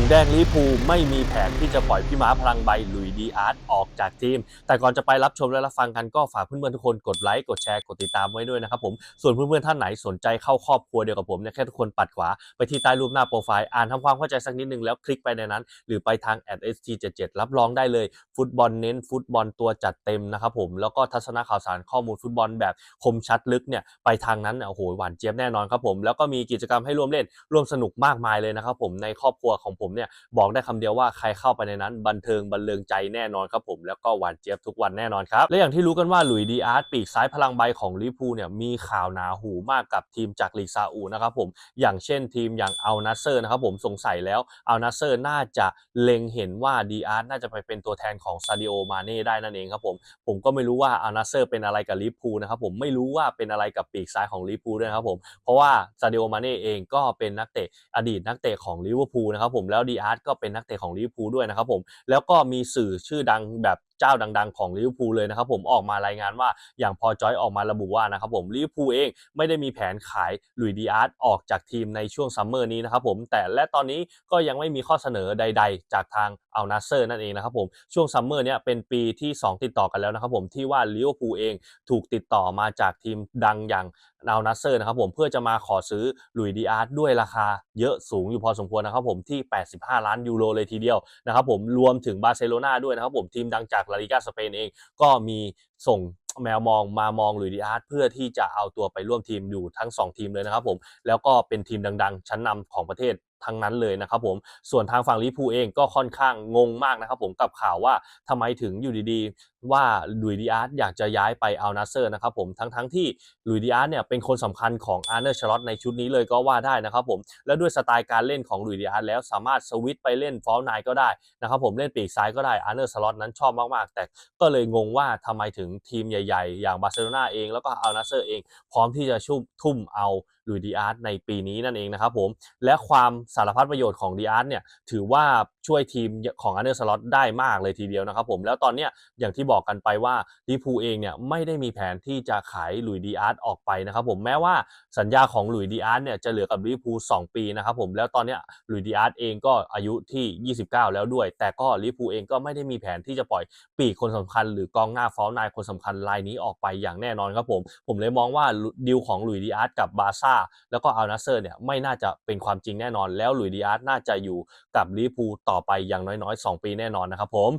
งแดงลิพูไม่มีแผนที่จะปล่อยพี่ม้าพลังใบลุยดีอาร์ตออกจากทีม แต่ก่อนจะไปรับชมและรับฟังกันก็ฝากเพื่อนๆทุกคนกดไลค์กดแชร์กดติดตามไว้ด้วยนะครับผมส่วนเพื่อนๆท่านไหนสนใจเข้าครอบครัวเดียวกับผมเนี่ยแค่ทุกคนปัดขวาไปที่ใต้รูปหน้าโปรไฟล์อ่านทำความเข้าใจสักนิดนึงแล้วคลิกไปในนั้น หรือไปทาง @st77 รับรองได้เลย ฟุตบอลเน้นฟุตบอลตัวจัดเต็มนะครับผมแล้วก็ทัศนข่าวสารข้อมูลฟุตบอลแบบคมชัดลึกเนี่ยไปทางนั้นโอ้โหหวานเจี๊ยบแน่นอนครับผมแล้วก็มีกิจกรรมให้ร่วมเล่นร่วมสนุกมากมายเลยนะครับผมในครอบครัวของผมเนี่ยบอกได้คำเดียวว่าใครเข้าไปในนั้นบันเทิงบันเทิงใจแน่นอนครับผมแล้วก็หวานเจี๊ยบทุกวันแน่นอนครับและอย่างที่รู้กันว่าหลุยดีอาร์ตปีกซ้ายพลังใบของลิพูเนี่ยมีข่าวหนาหูมากกับทีมจากลีกซาอุนะครับผมอย่างเช่นทีมอย่างอัลนัสเซอร์นะครับผมสงสัยแล้วอัลนัสเซอร์น่าจะเล็งเห็นว่าดีอาร์ตน่าจะไปเป็นตัวแทนของซาดิโอมาเน่ได้นั่นเองครับผมผมก็ไม่รู้ว่าอัลนัสเซอร์เป็นอะไรกับลิพูนะครับผมไม่รู้ว่าเป็นอะไรกับปีกซ้ายของลิพูด้วยครับผมเพราะว่าซาดิโอมาเน่เองก็เป็นนักเตะอดีตนักเตะของลิเวอร์พูลนะครับผมแล้วดีอาร์ตก็เป็นนักเตะของลิเวอร์พูลด้วยนะครับผมแล้วก็มีสื่อชื่อดังแบบเจ้าดัง ๆ ของลิเวอร์พูลเลยนะครับผมออกมารายงานว่าอย่างพอจอยออกมาระบุว่านะครับผมลิเวอร์พูลเองไม่ได้มีแผนขายลุยดีอาร์ตออกจากทีมในช่วงซัมเมอร์นี้นะครับผมแต่และตอนนี้ก็ยังไม่มีข้อเสนอใด ๆ จากทางอัลนัสเซอร์นั่นเองนะครับผมช่วงซัมเมอร์เนี้ยเป็นปีที่ 2 ติดต่อกันแล้วนะครับผมที่ว่าลิเวอร์พูลเองถูกติดต่อมาจากทีมดังอย่างอัลนัสเซอร์นะครับผมเพื่อจะมาขอซื้อลุยดีอาร์ตด้วยราคาเยอะสูงอยู่พอสมควรนะครับผมที่ 85 ล้านยูโรเลยทีเดียวนะครับผมรวมถึงบาร์เซโลนาด้วยนะครับผมทีมดังจากลาลิกาสเปนเองก็มีส่งแมวมองมามองหลุยดีอาร์ตเพื่อที่จะเอาตัวไปร่วมทีมอยู่ทั้ง 2 ทีมเลยนะครับผม แล้วก็เป็นทีมดังๆ ชั้นนำของประเทศ ทั้งนั้นเลยนะครับผมส่วนทางฝั่งลิพูเองก็ค่อนข้างงงมากนะครับผมกับข่าวว่าทำไมถึงอยู่ดีๆ ว่าลุยดีอาร์ตอยากจะย้ายไปอัลนัสเซอร์นะครับผมทั้งๆที่ลุยดีอาร์ตเนี่ยเป็นคนสำคัญของอาร์เนอร์ชลอตในชุดนี้เลยก็ว่าได้นะครับผมแล้วด้วยสไตล์การเล่นของลุยดีอาร์ตแล้วสามารถสวิตไปเล่นฟอลไนก็ได้นะครับผมเล่นปีกซ้ายก็ได้อาร์เนอร์ชลอตนั้นชอบมากๆ แต่ก็เลยงงว่าทำไมถึงทีมใหญ่ ๆ อย่างบาร์เซโลนาเองแล้วก็อัลนัสเซอร์เองพร้อมที่จะชุ่มทุ่มเอาหลุยดีอาร์ตในปีนี้นั่นเองนะครับผมและความสารพัดประโยชน์ของดีอาร์ตเนี่ยถือว่าช่วยทีมของอาร์เนอร์สล็อตได้มากเลยทีเดียวนะครับผมแล้วตอนเนี้ยอย่างที่บอกกันไปว่าลิพูเองเนี่ยไม่ได้มีแผนที่จะขายหลุยดีอาร์ตออกไปนะครับผมแม้ว่าสัญญาของหลุยดีอาร์ตเนี่ยจะเหลือกับลิเวอร์พู2ปีนะครับผมแล้วตอนเนี้ยหลุยดีอาร์ตเองก็อายุที่ 29 แล้วด้วย แต่ก็ลิพูเองก็ไม่ได้มีแผนที่จะปล่อยปีกคนสำคัญ หรือกองหน้าฟอลนายคนสำคัญรายนี้ออกไปอย่างแน่นอนครับผมผมเลยมองว่าดีลของหลุยดีอาร์ตกับบาซ่าแล้วก็อัลนัสเซอร์เนี่ยไม่น่าจะเป็นความจริงแน่นอน แล้วหลุยดิอาร์ตน่าจะอยู่กับลิเวอร์พูลต่อไปอย่างน้อยๆ 2 ปีแน่นอนนะครับผม